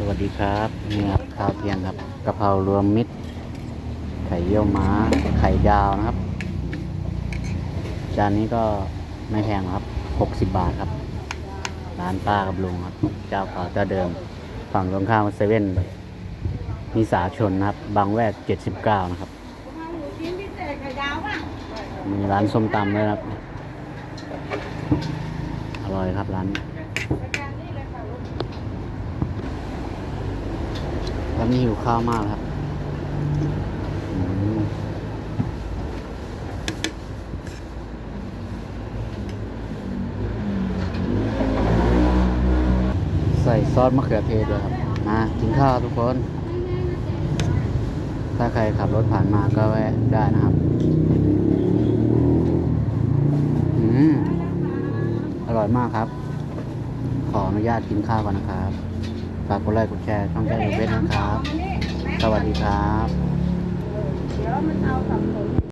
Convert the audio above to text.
สวัสดีครับนี่ครับข้าวเที่ยงครับกะเพรารวมมิตร ไข่เยี่ยวม้า ไข่ดาวนะครับ จานนี้ก็ไม่แพงครับ 60 บาทครับ ร้านป้ากับลุงครับ เจ้าเก่าเจ้าเดิม ฝั่งตรงข้ามเซเว่นมีสาชนนะครับ บางแวก 79 นะครับเศษไข่ดาวป่ะมีร้านส้มตำด้วยครับ อร่อยครับร้าน นี้ร้านนี้หิวข้าวมากครับใส่ซอสมะเขือเทศด้วยครับมากินข้าวทุกคน ถ้าใครขับรถผ่านมาก็แวะได้นะครับ อืม อร่อยมากครับ ขออนุญาตกินข้าวก่อนนะครับ ฝากกดไลค์กดแชร์ช่องแจ้งเว็บนะครับ สวัสดีครับ